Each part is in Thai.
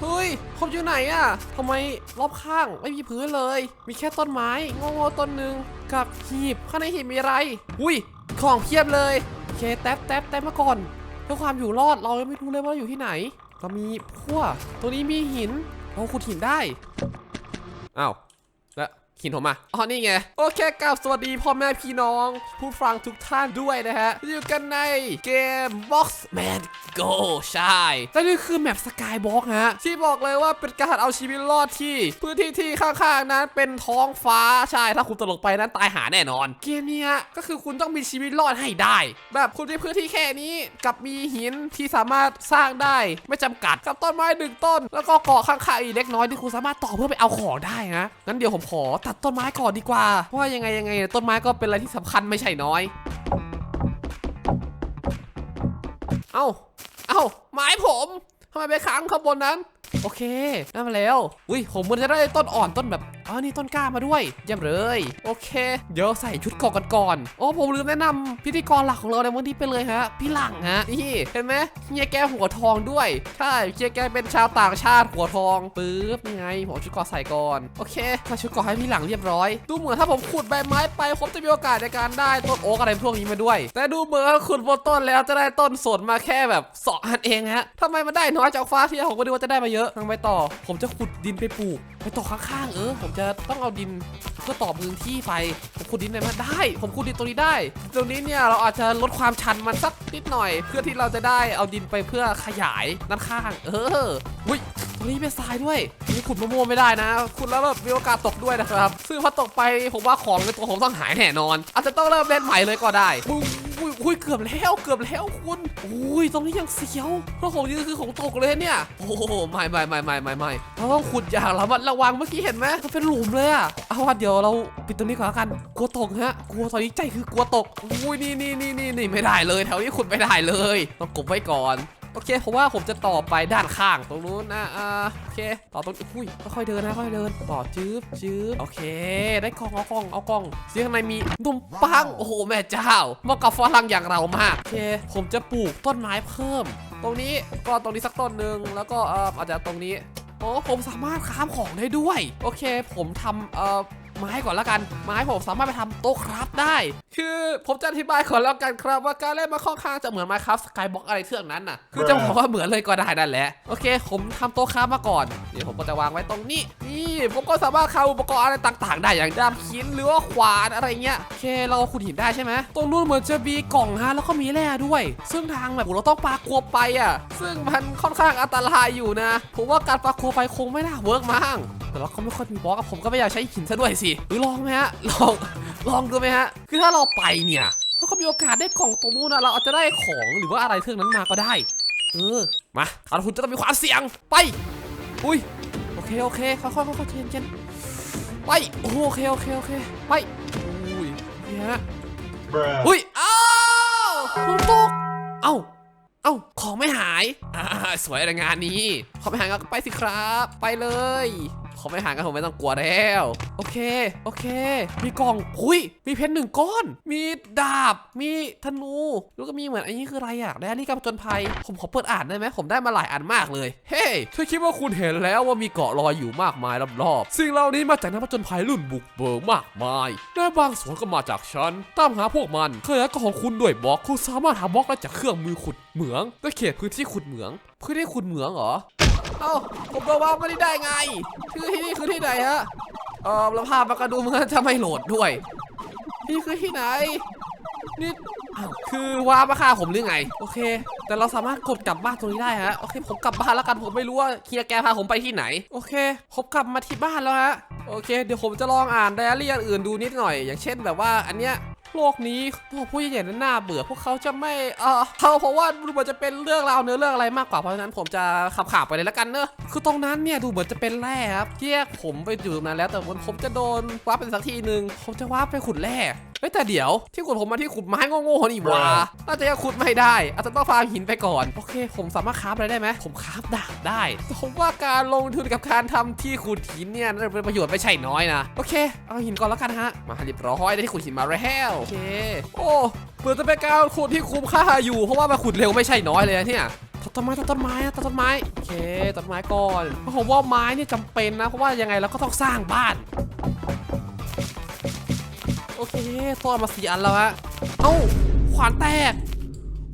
เฮ้ยผมอยู่ไหนอะทำไมรอบข้างไม่มีพื้นเลย มีแค่ต้นไม้งงๆต้นหนึ่งกับหีบข้างในหีบมีอะไร อุ้ย ของเพียบเลยโอเคแท็บแท็บแท็บมาก่อนเพื่อความอยู่รอดเราไม่รู้เลยว่าอยู่ที่ไหนเรามีพั่วตัวนี้มีหินเราขุดหินได้อ้าว แล้วหินผมมาอ๋อนี่ไง โอเคกับสวัสดีพ่อแม่พี่น้อง ผู้ฟังทุกท่านด้วยนะฮะ อยู่กันในเกม Box Man Go ใช่และนี่คือแมปสกายบ็อกฮะ ที่บอกเลยว่าเป็นการเอาชีวิตรอดที่ พื้นที่ที่ข้างๆนั้นเป็นท้องฟ้าใช่ ถ้าคุณตกลงไปนั้นตายหาแน่นอน เกมนี้ก็คือคุณต้องมีชีวิตรอดให้ได้ แบบคุณมีพื้นที่แค่นี้กับมีหินที่สามารถสร้างได้ไม่จำกัดกับต้นไม้หนึ่งต้น แล้วก็เกาะข้างๆอีกเล็กน้อยที่คุณสามารถต่อเพื่อไปเอาของได้นะงั้นเดี๋ยวผมขอตดต้นไม้ก่อนดีกว่า เพราะว่ายังไงยังไงต้นไม้ก็เป็นอะไรที่สำคัญไม่ใช่น้อย เอ้า เอ้า ไม้ผมทำไมไปค้างข้างบนนั้น โอเคได้มาแล้ว อุ้ยผมมันจะได้ต้นอ่อนต้นแบบ อ๋อนี่ต้นกล้ามาด้วยเยี่ยมเลย โอเค เดี๋ยวใส่ชุดเกาะกันก่อนโอ้ผมลืมแนะนำพิธีกรหลักของเราในวันนี้ไปเลยฮะ พี่หลังฮะนี่เห็นไหมเฮียแกหัวทองด้วยใช่เฮียแกเป็นชาวต่างชาติหัวทองปึ๊บนี่ไงผมชุดเกาะใส่ก่อนโอเคใส่ชุดเกาะให้พี่หลังเรียบร้อย ดูเหมือนถ้าผมขุดใบไม้ไปผมจะมีโอกาสในการได้ต้นโอ๊กอะไรพวกนี้มาด้วย แต่ดูเหมือนว่าขุดบนต้นแล้วจะได้ต้นสนมาแค่แบบสองอันเองฮะทำไมมันได้น้อยจากฟ้าที่ผมก็ดูว่าจะได้มาเยอะทางไปต่อ ผมจะขุดดินไปปลูก ไปต่อข้างๆเออผมจะต้องเอาดินเพื่อต่อพื้นที่ไปผมขุดดินได้ไหมได้ ผมขุดดินตรงนี้ได้ ตรงนี้เนี่ยเราอาจจะลดความชันมันสักนิดหน่อย เพื่อที่เราจะได้เอาดินไปเพื่อขยายด้านข้าง เอออุ้ยตรงนี้เป็นทรายด้วยนี่ขุดมะม่วงไม่ได้นะขุดแล้วแบบมีโอกาสตกด้วยนะครับซึ่งพอตกไปผมว่าของในตัวผมต้องหายแน่นอน อาจจะต้องเริ่มเล่นใหม่เลยก็ได้อุ้ย อุ้ยอุ้ยเกือบแล้วเกือบแล้วคุณอุ้ยตรงนี้ยังเสียวเพราะของนี้คือของตกเลยเนี่ยโอ้โหไม่ไม่ไม่ไม่ไม่ไม่เราต้องขุดอย่างระมัดระวังเมื่อกี้เห็นไหมมันเป็นหลุมเลยอะเอาว่าเดี๋ยวเราปิดตรงนี้ก่อนล้วกัน กลัวตกฮะ กลัวตอนนี้ใจคือกลัวตกอุ้ยนี่นี่นี่นี่นี่ไม่ได้เลยแถวนี้ขุดไม่ได้เลยต้องกบไว้ก่อน โอเคเพราะว่าผมจะต่อไปด้านข้างตรงนู้นนะอ่าโอเค ต่อตรงอุ้ยค่อยๆเดินนะค่อยๆเดิน ต่อจื๊บจื๊บโอเค ได้กล่องเอากล่องเอากล่องเสียงข้างในมีนมปังโอ้โหแม่เจ้าเหมาะกับฝรั่งอย่างเรามากโอเค ผมจะปลูกต้นไม้เพิ่ม ตรงนี้ก็ตรงนี้สักต้นหนึ่งแล้วก็อ่ออาจจะตรงนี้โอ้ผมสามารถค้ามของได้ด้วย โอเค ผมทำเอ่อ ไม้ก่อนแล้วกัน ไม้ผมสามารถไปทำโต๊ะคราฟได้ คือผมจะอธิบายก่อนแล้วกันครับว่าการเล่นมาค่อนข้างจะเหมือน Minecraft Skyblock อะไรเทื่องนั้นน่ะ คือจะบอกว่าเหมือนเลยก็ได้นั่นแหละ โอเค ผมทำโต๊ะคราฟมาก่อน เดี๋ยวผมก็จะวางไว้ตรงนี้ นี่ผมก็สามารถเข้าอุปกรณ์อะไรต่าง ๆ ได้อย่างดามหินหรือว่าขวานอะไรเงี้ย โอเค เราขุดหินได้ใช่ไหมตรงนู้นเหมือนจะมีกล่องฮะแล้วก็มีแร่ด้วย ซึ่งทางแบบเราต้องปลากัวไปอะ ซึ่งมันค่อนข้างอันตรายอยู่นะ ผมว่าการปลากัวไปคงไม่น่าเวิร์กมั้ง แต่เราก็ไม่ค่อยมีบล็อกอะผมก็ไม่อยากใช้หินซะด้วยสิหรือลองไหมฮะลองลองดูไหมฮะคือถ้าเราไปเนี่ยเราก็มีโอกาสได้กล่องตรงนู้นนะเราอาจจะได้ของหรือว่าอะไรเครื่องนั้นมาก็ได้เออมาการลงทุนจะต้องมีความเสี่ยงไป อุ้ยโอเคโอเคค่อยๆค่อยๆเย็นเย็นๆไปโอโอเคโอเคโอเคไปอุ้ยนี่ฮะ Bruh. อุ้ยอ้าวคุณตกเอ้าเอ้าของไม่หายอ่าสวยในงานนี้ ของไม่หายก็ไปสิครับ ไปเลย ของไม่ห่ายก็ผมไม่ต้องกลัวแล้ว โอเค โอเค มีกล่องอุ้ยมีเพชรหนึ่งก้อน มีดาบ มีธนู แล้วก็มีเหมือนอันนี้คืออะไรอะไดอารี่การผจญภัย ผมขอเปิดอ่านได้ไหมผมได้มาหลายอันมากเลย เฮ้ยช่วยคิดว่าคุณเห็นแล้วว่ามีเกาะลอยอยู่มากมายรอบๆ สิ่งเหล่านี้มาจากนักผจญภัยรุ่นบุกเบิกมากมายและบางส่วนก็มาจากฉัน ตามหาพวกมันเคยหาเกาะของคุณด้วยบล็อก คุณสามารถหาบล็อกได้จากเครื่องมือขุดเหมืองและเขตพื้นที่ขุดเหมือง พื้นที่ขุดเหมืองเหรอ เอ้าผมก็ว่าไม่ได้ได้ไงคือที่นี่คือที่ไหนฮะเออแล้วภาพมันก็ดูมือนจะไม่โหลดด้วยนี่คือที่ไหนนี่คือว่ามาฆ่าผมหรือไง โอเค แต่เราสามารถกดกลับบ้านตรงนี้ได้ฮะโอเค ผมกลับบ้านแล้วกันผมไม่รู้ว่าเฮียแกพาผมไปที่ไหน โอเคผมกลับมาที่บ้านแล้วฮะโอเค เดี๋ยวผมจะลองอ่านไดอารี่อื่นดูนิดหน่อย อย่างเช่นแบบว่าอันเนี้ย โลกนี้พวกผู้ใหญ่ๆนั้นน่าเบื่อพวกเขาจะไม่เออเขาเพราะว่าดูเหมือนจะเป็นเรื่องราวเนื้อเรื่องอะไรมากกว่าเพราะฉะนั้นผมจะขับข่าวไปเลยแล้วกันเนอะคือตรงนั้นเนี่ยดูเหมือนจะเป็นแร่ครับแยกผมไปอยู่ตรงนั้นแล้วแต่วันผมจะโดนว้าร์ปเป็นสักทีหนึ่งผมจะว้าร์ปไปขุดแร่ เฮ้ยแต่เดี๋ยวที่ขุดผมมาที่ขุดไม้โง่ๆนี่หว่าน่าจะยังขุดไม่ได้ อาจจะต้องฟาร์มหินไปก่อน โอเค ผมสามารถคราฟอะไรได้ไหมผมคราฟดาบได้แต่ผมว่าการลงทุนกับการทำที่ขุดหินเนี่ยน่าจะเป็นประโยชน์ไม่ใช่น้อยนะโอเคเอาหินก่อนแล้วกันฮะมาเรียบร้อยได้ที่ขุดหินมาแล้วโอเค โอ้เปิดจะเป็นการขุดที่คุ้มค่าอยู่เพราะว่ามาขุดเร็วไม่ใช่น้อยเลยนะเนี่ยตัดต้นไม้ตัดต้นไม้นะตัดต้นไม้โอเคตัดต้นไม้ก่อนเพราะผมว่าไม้เนี่ยจำเป็นนะเพราะว่ายังไงเราก็ต้องสร้างบ้าน โอเคต้นมาสี่อันแล้วฮะ เอ้า ขวานแตก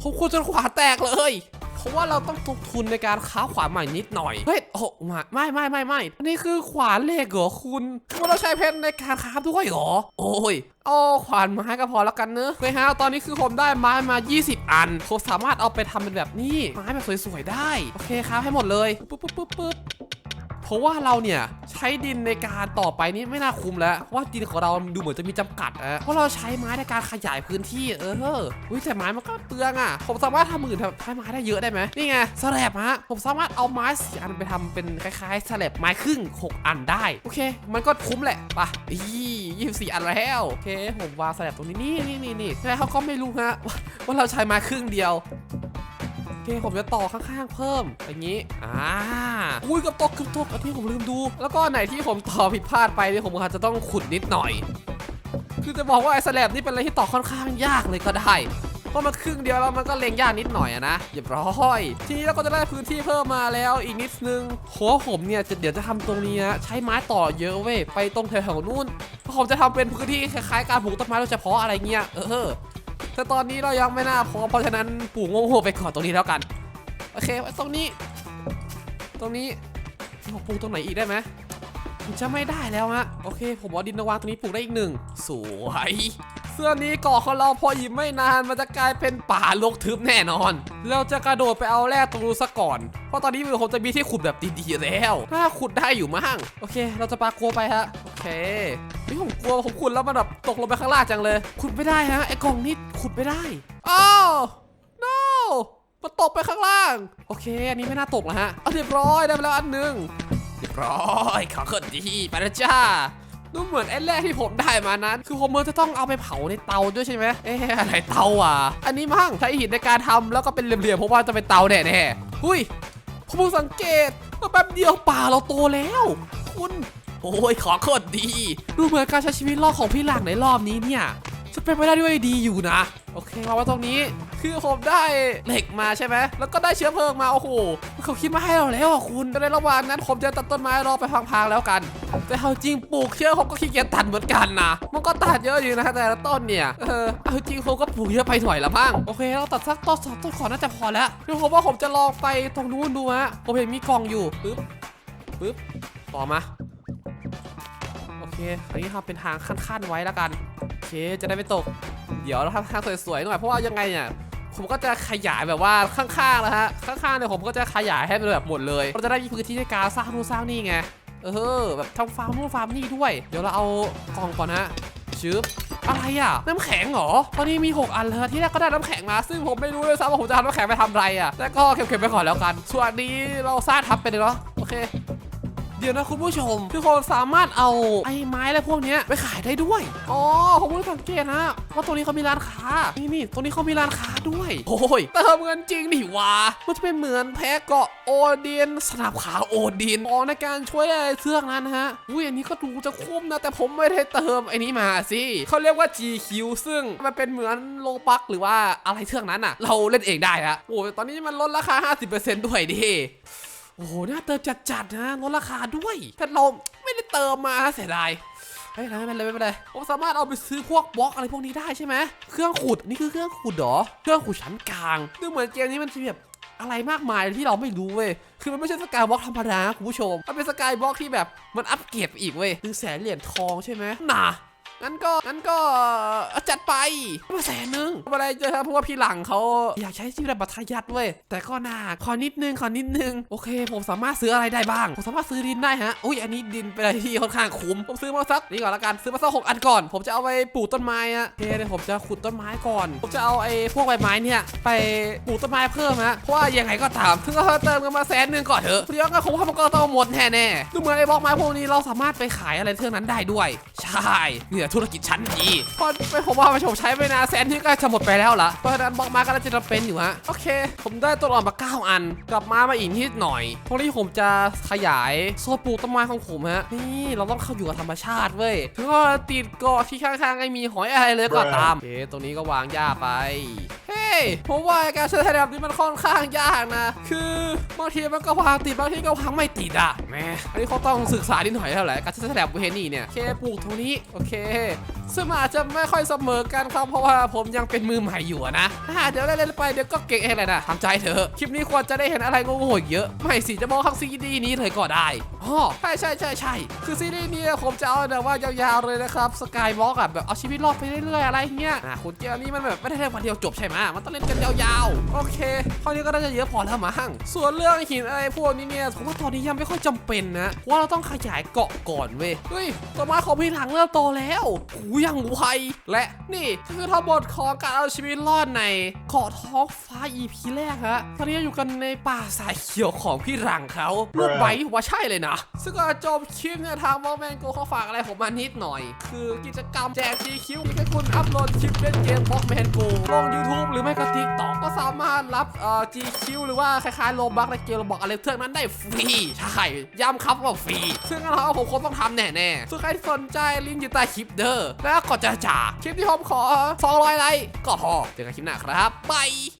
ผมควรจนขวานแตกเลย เพราะว่าเราต้องลงทุนในการค้าขวานใหม่นิดหน่อย เฮ้ย โอ้มาไม่ไม่ไม่ไม่อันนี้คือขวานเหล็กเหรอคุณว่าเราใช้เพชรในการค้าด้วยเหรอ โอ้ยเอาขวานไม้ก็พอแล้วกันเนอะโอเคฮะตอนนี้คือผมได้ไม้มา 20 อัน ผมสามารถเอาไปทำเป็นแบบนี้ ไม้แบบสวยๆได้ โอเคครับให้หมดเลยปึ๊บปึ๊บปึ๊บปึ๊บ เพราะว่าเราเนี่ยใช้ดินในการต่อไปนี้ไม่น่าคุ้มแล้วว่าดินของเราดูเหมือนจะมีจำกัดอะเพราะเราใช้ไม้ในการขยายพื้นที่ เอออุ้ยแต่ไม้มันก็เปลืองอะผมสามารถทำอื่นทำใช้ไม้ได้เยอะได้ไหมนี่ไงสแลบฮะผมสามารถเอาไม้สี่อันไปทำเป็นคล้ายๆสแลบไม้ครึ่งหกอันได้ โอเค มันก็คุ้มแหละไปะอียี่สิบสี่อันแล้วโอเค ผมวางสแลบตรงนี้นี่นี่นี่นี่ใช่เขาก็ไม่รู้ฮะว่าเราใช้ไม้ครึ่งเดียว เคผมจะต่อข้างๆเพิ่มอย่างนี้อ่าอุ้ยกับตกกับตกอันที่ผมลืมดู แล้วก็ไหนที่ผมต่อผิดพลาดไปเนี่ยผมอาจจะต้องขุดนิดหน่อย คือจะบอกว่าไอ้สแลบนี่เป็นอะไรที่ต่อค่อนข้างยากเลยก็ได้เพราะมันครึ่งเดียวแล้วมันก็เล็งยากนิดหน่อยอะนะเรียบร้อย ทีนี้เราก็จะได้พื้นที่เพิ่มมาแล้วอีกนิดนึงโหผมเนี่ยจะเดี๋ยวจะทำตรงนี้นะใช้ไม้ต่อเยอะเว้ยไปตรงแถวๆนู่นเพราะผมจะทำเป็นพื้นที่คล้ายๆการปลูกต้นไม้โดยเฉพาะอะไรเงี้ยเออ แต่ตอนนี้เรายังไม่น่าพอเพราะฉะนั้นปลูกโง่ๆไปก่อนตรงนี้แล้วกัน โอเคตรงนี้ ตรงนี้เราปลูกตรงไหนอีกได้ไหมจะไม่ได้แล้วฮะโอเค ผมเอาดินมาวางตรงนี้ปลูกได้อีกหนึ่งสวยเสื้อนี้เกาะของเราพอหยิบไม่นานมันจะกลายเป็นป่ารกทึบแน่นอน เราจะกระโดดไปเอาแร่ตรงนู้นซะก่อน เพราะตอนนี้มือผมจะมีที่ขุดแบบดีๆแล้ว ถ้าขุดได้อยู่มั้งโอเค เราจะปากัวไปฮะโอเค นี่ผมกลัวผมขุดแล้วมันแบบตกลงไปข้างล่างจังเลย ขุดไม่ได้ฮะไอ้กล่องนี้ขุดไม่ได้อ้าว no มันตกไปข้างล่าง โอเค อันนี้ไม่น่าตกแล้วฮะเอาเรียบร้อยได้ไปแล้วอันหนึ่งเรียบร้อยขอขึ้นดีไปแล้วจ้าดูเหมือนไอ้แรกที่ผมได้มานั้น คือผมมันจะต้องเอาไปเผาในเตาด้วยใช่ไหมเอ๊ะอะไรเตาอะ อันนี้มั่งใช้หินในการทำแล้วก็เป็นเหลี่ยมๆเพราะว่าจะเป็นเตาแน่ๆหุยผมสังเกตว่าแป๊บเดียวป่าเราโตแล้ว คุณ โอ้ยขอโคตรดี ดูเหมือนการใช้ชีวิตรอดของพี่หลังในรอบนี้เนี่ยจะเป็นไปได้ด้วยดีอยู่นะ โอเคมาไว้ตรงนี้คือผมได้เหล็กมาใช่ไหมแล้วก็ได้เชื้อเพลิงมา โอ้โหเขาคิดมาให้เราแล้วอะคุณในระหว่างนั้นผมจะตัดต้นไม้รอไปพังๆแล้วกัน แต่เอาจริงปลูกเชื้อผมก็ขี้เกียจตัดเหมือนกันนะมันก็ตัดเยอะอยู่นะแต่ละต้นเนี่ยเออเอาจริงผมก็ปลูกเยอะไปหน่อยละมั้งโอเคเราตัดสักต้นสองต้นขอน่าจะพอแล้วเดี๋ยวผมว่าผมจะลองไปตรงนู้นดูฮะผมเห็นมีกล่องอยู่ปึ๊บปึ๊บต่อมา เคอันนี้ทำเป็นทางขั้นๆไว้แล้วกันโอเคจะได้ไม่ตก เดี๋ยวเราทำทางสวยๆหน่อยเพราะว่ายังไงเนี่ยผมก็จะขยายแบบว่าข้างๆนะฮะข้างๆเนี่ยผมก็จะขยายให้เป็นแบบหมดเลยเราจะได้มีพื้นที่ในการสร้างนู่นสร้างนี่ไงเออแบบทำฟาร์มนู่นฟาร์มนี่ด้วย เดี๋ยวเราเอากล่องก่อนฮะชึบอะไรอะ น้ำแข็งเหรอ ตอนนี้มี 6 อันเลยที่แรกก็ได้น้ำแข็งมา ซึ่งผมไม่รู้เลยซ้ำว่าผมจะทำน้ำแข็งไปทำอะไรอะแต่ก็เก็บๆไปก่อนแล้วกัน ส่วนนี้เราสร้างทับไปเลยเนาะ โอเค เดี๋ยวนะคุณผู้ชมคือคนสามารถเอาไอ้ไม้อะไรพวกนี้ไปขายได้ด้วยอ๋อผมเพิ่งสังเกตนะว่าตรงนี้เขามีร้านค้านี่นี่ตรงนี้เขามีร้านค้าด้วยโอ้ยเติมเงินจริงดิวะมันจะเป็นเหมือนแพ็กเกาะโอดินสนับขาโอดินอ๋อในการช่วยอะไรเสื้อกนั้นนะฮะอุ้ยอันนี้ก็ดูจะคุ้มนะ แต่ผมไม่ได้เติมไอ้นี้มาสิเขาเรียกว่า GQ ซึ่งมันเป็นเหมือนโลบักหรือว่าอะไรเทือกนั้นอะ เราเล่นเองได้ฮะโอ้ยตอนนี้มันลดราคา 50%ด้วยดิ โอ้โห น่าเติมจัดๆนะลดราคาด้วยแต่เราไม่ได้เติมมาเสียดายเฮ้ยไม่เป็นไรไม่เป็นไรผมสามารถเอาไปซื้อพวกบล็อกอะไรพวกนี้ได้ใช่ไหมเครื่องขุดนี่คือเครื่องขุดเหรอ เครื่องขุดชั้นกลางดูเหมือนเกมนี้มันจะแบบอะไรมากมายที่เราไม่รู้เว้ย คือมันไม่ใช่สกายบล็อกธรรมดาคุณผู้ชม มันเป็นสกายบล็อกที่แบบมันอัปเกรดไปอีกเว้ยหนึ่งแสนเหรียญทองใช่ไหมน่ะ งั้นก็งั้นก็จัดไปมาแสนนึงอะไรเจอครับเพราะว่าพี่หลังเขาอยากใช้ชีวิตแบบบัตรยัดเว้ยแต่ก็น่าขอนิดนึงขอนิดนึงโอเค ผมสามารถซื้ออะไรได้บ้างผมสามารถซื้อดินได้ฮะอุ้ยอันนี้ดินเป็นอะไรที่ค่อนข้างคุ้มผมซื้อมาสักนี่ก่อนละกันซื้อมาสักหกอันก่อน ผมจะเอาไปปลูกต้นไม้อะโอเคเดี๋ยวผมจะขุดต้นไม้ก่อน ผมจะเอาไอ้พวกใบไม้เนี่ยไปปลูกต้นไม้เพิ่มฮะเพราะว่ายังไงก็ตามถึงเราเติมกันมาแสนนึงก่อนเถอะเดี๋ยวก็คงว่ามันก็ต้องหมดแน่แน่ดูเหมือนไอ้บล็อกไม้พวกนี้เราสามารถไปขายอะไรเท่านั้นได้ด้วย ใช่เอธุรกิจชั้นดีเพราะไม่ผมว่ามาชมใช้ไปนาแสนที่ก็จะหมดไปแล้วล่ะเพราะฉะนั้นบล็อกมาก็น่าจะจำเป็นอยู่ฮะโอเค ผมได้ตัวอ่อนมา 9 อัน กลับมามาอีกนิดหน่อยตรงนี้ผมจะขยายโซ่ปลูกต้นไม้ของผมฮะนี่เราต้องเข้าอยู่กับธรรมชาติเว้ยถึงว่าติดเกาะที่ข้างๆไม่มีหอยอะไรเลยก็ตามโอเคตรงนี้ก็วางหญ้าไป ผมว่าการใช้ระดับนี้มันค่อนข้างยากนะ คือบางทีมันก็วางติดบางทีก็วางไม่ติดอะแหมอันนี้เขาต้องศึกษานิดหน่อยแล้วแหละการใช้ระดับเวนี่เนี่ยโอเคปลูกตรงนี้โอเคซึ่งอาจจะไม่ค่อยเสมอกันครับเพราะว่าผมยังเป็นมือใหม่อยู่นะเดี๋ยวเล่นไปเดี๋ยวก็เก่งเองแหละนะทำใจเถอะคลิปนี้ควรจะได้เห็นอะไรโง่ๆเยอะ ไม่สิจะมองทั้งซีดีนี้เลยก็ได้อ๋อใช่ใช่ใช่ใช่คือซีดีนี้ผมจะเอาแบบว่ายาวๆเลยนะครับสกายบล็อกอะแบบเอาชีวิตรอดไปเรื่อยๆอะไรเงี้ยอ่าคุณเกมนี้มันแบบไม่ได้เล่นวันเดียวจบใช่ไหมมันต้องเล่นกันยาวๆโอเคเท่านี้ก็น่าจะเยอะพอแล้วมั้งส่วนเรื่องหินอะไรพวกนี้เนี่ยผมว่าตอนนี้ยังไม่ค่อยจำเป็นนะเพราะว่าเราต้องขยายเกาะก่อนเว้ยเฮ้ยต้นไม้ของพี่หลังเริ่มโตแล้วหูยังไวและนี่คือทั้งหมดของการเอาชีวิตรอดในเกาะท้องฟ้า EP แรกฮะตอนนี้อยู่กันในป่าสายเขียวของพี่หลังเขาลูกใบว่าใช่เลยนะ ซึ่งก็จบคลิปเนี่ยทางบอแมนโกเขาฝากอะไรผมมานิดหน่อย คือกิจกรรมแจก GQ ให้คุณอัพโหลดคลิปเล่นเกมบล็อกแมนโกลง YouTube หรือไม่ก็ TikTok ก็สามารถรับเอ่อ GQ หรือว่าคล้ายๆโลบักในเกมบอกอะไรเทือกนั้นได้ฟรีใช่ย้ำครับว่าฟรีซึ่งเราผมคงต้องทำแน่ๆส่วนใครสนใจลิงก์อยู่ใต้คลิปเด้อแล้วก็จะจ่าคลิปที่ผมขอ200ไลค์ก็พอเจอกันคลิปหน้าครับบาย